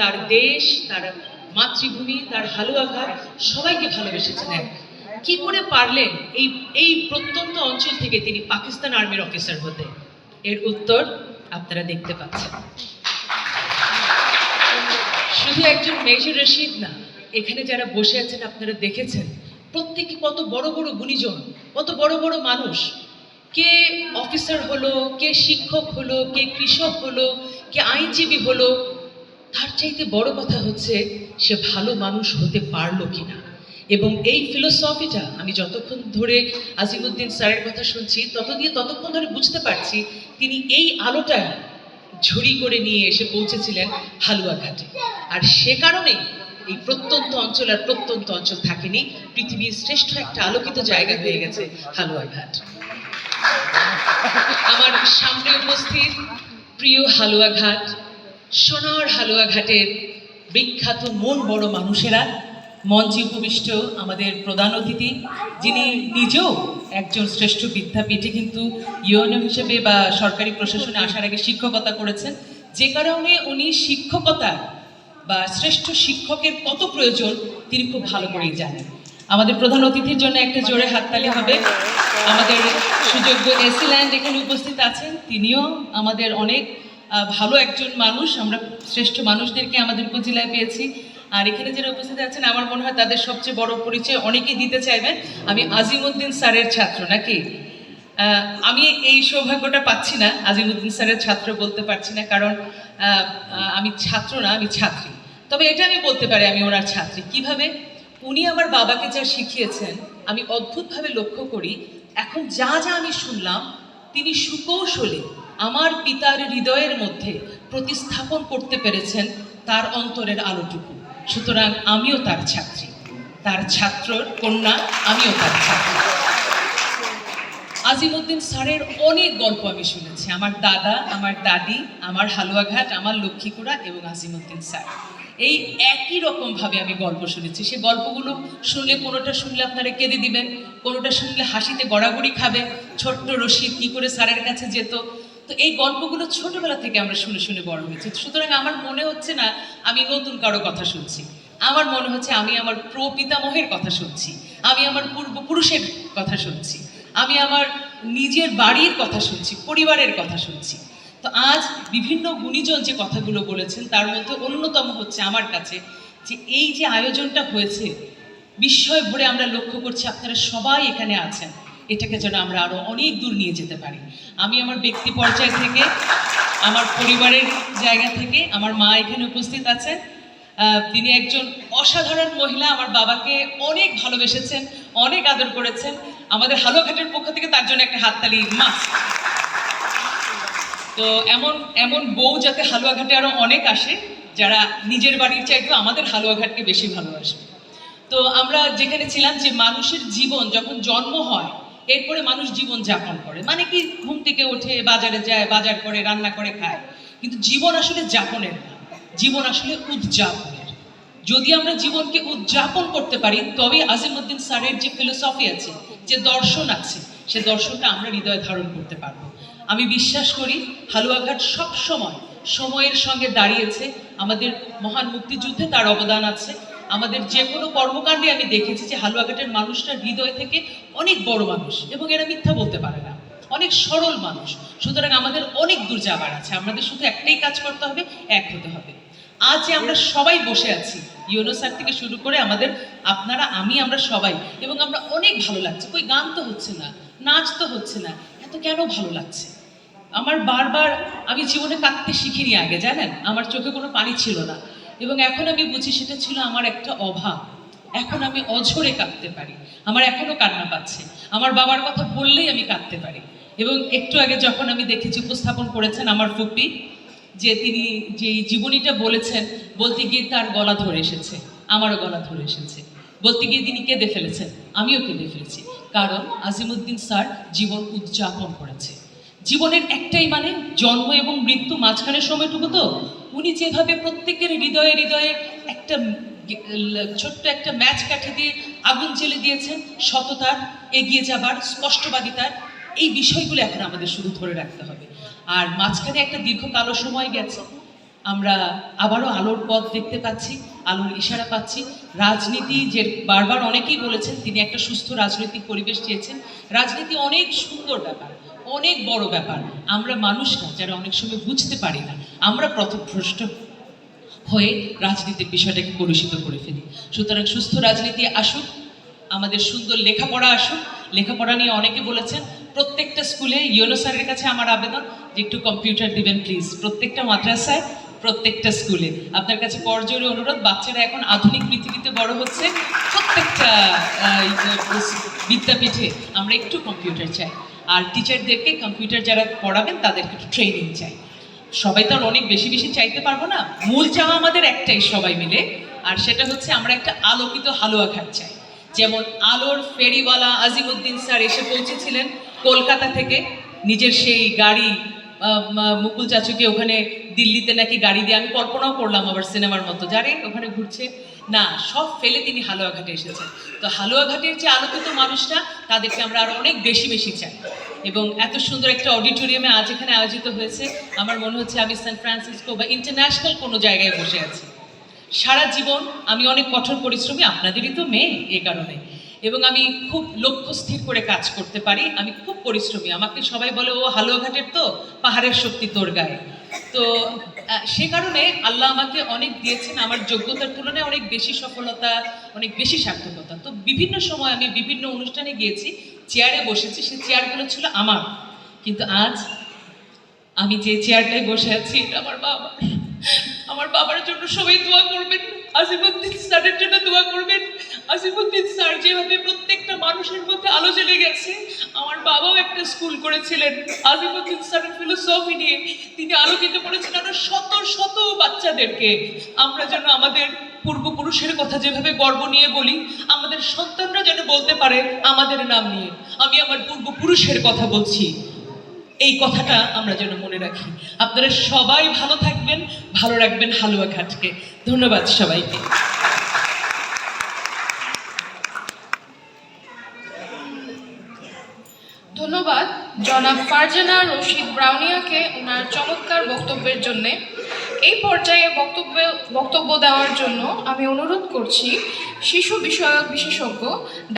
তার দেশ, তার মাতৃভূমি, তার হালুয়াঘাট, সবাইকে ভালোবেসেছেন এক কি করে পারলেন এই এই প্রত্যন্ত অঞ্চল থেকে তিনি পাকিস্তান আর্মির অফিসার হতে? এর উত্তর আপনারা দেখতে পাচ্ছেন। শুধু একজন মেজর রশিদ না, এখানে যারা বসে আছেন আপনারা দেখেছেন, প্রত্যেকে কত বড় বড় গুণীজন, কত বড় বড় মানুষ। কে অফিসার হলো, কে শিক্ষক হলো, কে কৃষক হলো, কে আইনজীবী হলো তার চাইতে বড় কথা হচ্ছে, সে ভালো মানুষ হতে পারল কিনা। এবং এই ফিলোসফিটা আমি যতক্ষণ ধরে আজিমুদ্দিন স্যারের কথা শুনছি, তত দিয়ে ততক্ষণ ধরে বুঝতে পারছি, তিনি এই আলোটাই ঝুড়ি করে নিয়ে এসে পৌঁছেছিলেন হালুয়াঘাটে আর সে কারণেই এই প্রত্যন্ত অঞ্চল আর প্রত্যন্ত অঞ্চল থাকেনি, পৃথিবীর শ্রেষ্ঠ একটা আলোকিত জায়গা হয়ে গেছে হালুয়াঘাট আমার সামনে উপস্থিত প্রিয় হালুয়াঘাট সোনার হালুয়াঘাটের বিখ্যাত মন বড় মানুষেরা মঞ্চে উপবিষ্ট আমাদের প্রধান অতিথি, যিনি নিজেও একজন শ্রেষ্ঠ বিদ্যাপীঠে কিন্তু ইউএনএম হিসেবে বা সরকারি প্রশাসনে আসার আগে শিক্ষকতা করেছেন। যে কারণে উনি শিক্ষকতা বা শ্রেষ্ঠ শিক্ষকের কত প্রয়োজন তিনি খুব ভালো করেই জানেন। আমাদের প্রধান অতিথির জন্য একটা জোরে হাততালি হবে। আমাদের সুযোগ্য এসিল্যান্ড এখানে উপস্থিত আছেন। তিনিও আমাদের অনেক ভালো একজন মানুষ, আমরা শ্রেষ্ঠ মানুষদেরকে আমাদের উপজেলায় পেয়েছি। আর এখানে যারা উপস্থিত আছেন, আমার মনে হয় তাদের সবচেয়ে বড় পরিচয় অনেকেই দিতে চাইবেন। আমি আজিমুদ্দিন স্যারের ছাত্র নাকি? আমি এই সৌভাগ্যটা পাচ্ছি না, আজিমুদ্দিন স্যারের ছাত্র বলতে পারছি না, কারণ আমি ছাত্র না, আমি ছাত্রী। তবে এটা আমি বলতে পারি, আমি ওনার ছাত্রী। কীভাবে? উনি আমার বাবাকে যা শিখিয়েছেন, আমি অদ্ভুতভাবে লক্ষ্য করি। এখন যা যা আমি শুনলাম, তিনি সুকৌশলে। আমার পিতার হৃদয়ের মধ্যে প্রতিস্থাপন করতে পেরেছেন তার অন্তরের আলোটুকু। সুতরাং আমিও তার ছাত্রী। তার ছাত্রর কন্যা, আমিও তার ছাত্রী। আজিমুদ্দিন স্যারের অনেক গল্প আমি শুনেছি। আমার দাদা, আমার দাদি, আমার হালুয়াঘাট, আমার লক্ষ্মীকুড়া এবং আজিমুদ্দিন স্যার। এই একই রকম ভাবে আমি গল্প শুনেছি। সে গল্পগুলো শুনলে, কোনোটা শুনলে আপনারা কেঁদে দিবেন, কোনোটা শুনলে হাসিতে গড়াগড়ি খাবে। ছোট্ট রশিদ কি করে স্যারের কাছে যেত তো এই গল্পগুলো ছোটবেলা থেকে আমরা শুনে শুনে বড় হয়েছি। সুতরাং আমার মনে হচ্ছে না আমি নতুন কারও কথা শুনছি। আমার মনে হচ্ছে আমি আমার প্রপিতামহের কথা শুনছি। আমি আমার পূর্বপুরুষের কথা শুনছি। আমি আমার নিজের বাড়ির কথা শুনছি, পরিবারের কথা শুনছি। তো আজ বিভিন্ন গুণীজন যে কথাগুলো বলেছেন, তার মধ্যে অন্যতম হচ্ছে আমার কাছে যে এই যে আয়োজনটা হয়েছে, বিস্ময় ভরে আমরা লক্ষ্য করছি আপনারা সবাই এখানে আছেন। এটাকে যেন আমরা আরও অনেক দূর নিয়ে যেতে পারি। আমি আমার ব্যক্তি পর্যায় থেকে, আমার পরিবারের জায়গা থেকে, আমার মা এখানে উপস্থিত আছেন। তিনি একজন অসাধারণ মহিলা, আমার বাবাকে অনেক ভালোবেসেছেন, অনেক আদর করেছেন। আমাদের হালুয়াঘাটের পক্ষ থেকে তার জন্য একটা হাততালি মাস তো এমন এমন বউ যাতে হালুয়াঘাটে আরও অনেক আসে, যারা নিজের বাড়ির চাইতেও আমাদের হালুয়াঘাটকে বেশি ভালোবাসে। তো আমরা যেখানে ছিলাম, যে মানুষের জীবন যখন জন্ম হয় এরপরে মানুষ জীবন যাপন করে। মানে কি, ঘুম থেকে ওঠে বাজারে যায়, বাজার করে, রান্না করে, খায়। কিন্তু জীবন আসলে যাপনের না। জীবন আসলে উদযাপনের। যদি আমরা জীবনকে উদযাপন করতে পারি তবে আজিমুদ্দিন স্যারের যে ফিলোসফি আছে, যে দর্শন আছে, সে দর্শনটা আমরা হৃদয়ে ধারণ করতে পারব। আমি বিশ্বাস করি, হালুয়াঘাট সব সময় সময়ের সঙ্গে দাঁড়িয়েছে। আমাদের মহান মুক্তিযুদ্ধে তার অবদান আছে। আমাদের যে কোনো কর্মকাণ্ডে আমি দেখেছি যে হালুয়াঘাটের মানুষটা হৃদয় থেকে অনেক বড় মানুষ এবং এরা মিথ্যা বলতে পারে না। অনেক সরল মানুষ। সুতরাং আমাদের অনেক দূর যাবার আছে। আমাদের শুধু একটাই কাজ করতে হবে, এক হতে হবে। আজ যে আমরা সবাই বসে আছি ইউনো স্যার থেকে শুরু করে আমাদের আপনারা, আমি, আমরা সবাই, এবং আমরা অনেক ভালো লাগছে। কই গান তো হচ্ছে না, নাচ তো হচ্ছে না, এত কেন ভালো লাগছে? আমার বারবার আমি জীবনে কাঁদতে শিখিনি আগে, জানেন? আমার চোখে কোনো পানি ছিল না। এবং এখন আমি বুঝি সেটা ছিল আমার একটা অভাব। এখন আমি অঝরে কাঁদতে পারি। আমার এখনও কান্না পাচ্ছে। আমার বাবার কথা বললেই আমি কাঁদতে পারি। এবং একটু আগে যখন আমি দেখেছি, উপস্থাপন করেছেন আমার ফুপি, যে তিনি যে জীবনীটা বলেছেন, বলতে গিয়ে তার গলা ধরে এসেছে। আমারও গলা ধরে এসেছে। বলতে গিয়ে তিনি কেঁদে ফেলেছেন। আমিও কেঁদে ফেলেছি। কারণ আজিমুদ্দিন স্যার জীবন উদযাপন করেছে। জীবনের একটাই মানে জন্ম এবং মৃত্যু মাঝখানের সময়টুকু তো? উনি যেভাবে প্রত্যেকের হৃদয়ে হৃদয়ে একটা ছোট্ট একটা ম্যাচ কাঠি দিয়ে আগুন জ্বেলে দিয়েছেন, সততার, এগিয়ে যাবার, স্পষ্টবাদিতার, এই বিষয়গুলো এখন আমাদের শুধু ধরে রাখতে হবে। আর মাঝখানে একটা দীর্ঘ কালো সময় গেছে, আমরা আবারও আলোর পথ দেখতে পাচ্ছি, আলোর ইশারা পাচ্ছি। রাজনীতি যে বারবার অনেকেই বলেছেন, তিনি একটা সুস্থ রাজনৈতিক পরিবেশ চেয়েছেন। রাজনীতি অনেক সুন্দর ব্যাপার। অনেক বড় ব্যাপার। আমরা মানুষরা যারা অনেক সময় বুঝতে পারি না। আমরা প্রথভ্রষ্ট হয়ে রাজনীতির বিষয়টাকে কলুষিত করে ফেলি। সুতরাং সুস্থ রাজনীতি আসুক, আমাদের সুন্দর লেখাপড়া আসুক। লেখাপড়া নিয়ে অনেকে বলেছেন, প্রত্যেকটা স্কুলে ইউনো স্যারের কাছে আমার আবেদন যে একটু কম্পিউটার দিবেন প্লিজ। প্রত্যেকটা মাদ্রাসায়, প্রত্যেকটা স্কুলে। আপনার কাছে করজোরে অনুরোধ, বাচ্চারা এখন আধুনিক পৃথিবীতে বড় হচ্ছে। প্রত্যেকটা বিদ্যাপীঠে আমরা একটু কম্পিউটার চাই। আর টিচারদেরকে কম্পিউটার যারা পড়াবেন তাদেরকে একটু ট্রেনিং চাই। সবাই তো আর অনেক বেশি বেশি চাইতে পারব না। মূল চাওয়া আমাদের একটাই সবাই মিলে। আর সেটা হচ্ছে আমরা একটা আলোকিত হালুয়া ঘাট চাই। যেমন আলোর ফেরিওয়ালা আজিমুদ্দিন স্যার এসে পৌঁছেছিলেন কলকাতা থেকে। নিজের সেই গাড়ি মুকুল চাচুকে ওখানে দিল্লিতে নাকি গাড়ি দিয়ে, আমি কল্পনাও করলাম আবার সিনেমার মতো। যারে ওখানে ঘুরছে? না, সব ফেলে তিনি হালুয়াঘাটে এসেছেন। তো হালুয়াঘাটের যে আলোকিত মানুষরা, তাদেরকে আমরা আরও অনেক বেশি বেশি চাই। এবং এত সুন্দর একটা অডিটোরিয়ামে আজ এখানে আয়োজিত হয়েছে। আমার মনে হচ্ছে আমি সান ফ্রান্সিসকো বা ইন্টারন্যাশনাল কোনো জায়গায় বসে আছি। সারা জীবন আমি অনেক কঠোর পরিশ্রমী, আপনাদেরই তো মেয়ে এ কারণে। এবং আমি খুব লক্ষ্য স্থির করে কাজ করতে পারি। আমি খুব পরিশ্রমী। আমাকে সবাই বলে, ও হালুয়াঘাটের তো, পাহাড়ের শক্তি তোর গায়ে। তো সে কারণে আল্লাহ আমাকে অনেক দিয়েছেন। আমার যোগ্যতার তুলনায় অনেক বেশি সফলতা, অনেক বেশি সার্থকতা। তো বিভিন্ন সময় আমি বিভিন্ন অনুষ্ঠানে গিয়েছি, চেয়ারে বসেছি। সে চেয়ারগুলো ছিল আমার। কিন্তু আজ আমি যে চেয়ারটায় বসে আছি, এটা আমার বাবা। আমার বাবার জন্য সবাই দোয়া করবেন। আজিমুদ্দিন স্যারের জন্য দোয়া করবেন। আজিমুদ্দিন স্যার যেভাবে প্রত্যেকটা মানুষের মধ্যে আলো জ্বেলে গেছে, আমার বাবাও একটা স্কুল করেছিলেন আজিমুদ্দিন স্যারের ফিলোসফি নিয়ে। তিনি আলোকিত করেছিলেন আরও শত শত বাচ্চাদেরকে। আমরা যেন আমাদের পূর্বপুরুষের কথা যেভাবে গর্ব নিয়ে বলি, আমাদের সন্তানরা যেন বলতে পারে, আমাদের নাম নিয়ে। আমি আমার পূর্বপুরুষের কথা বলছি। এই কথাটা আমরা যেন মনে রাখি। আপনারা সবাই ভালো থাকবেন, ভালো রাখবেন হালুয়া ঘাটকে। ধন্যবাদ সবাইকে। ধন্যবাদ জনাব ফারজানা রশিদ ব্রাউনিয়াকে ওনার চমৎকার বক্তব্যের জন্যে। এই পর্যায়ে বক্তব্য বক্তব্য দেওয়ার জন্য আমি অনুরোধ করছি শিশু বিষয়ক বিশেষজ্ঞ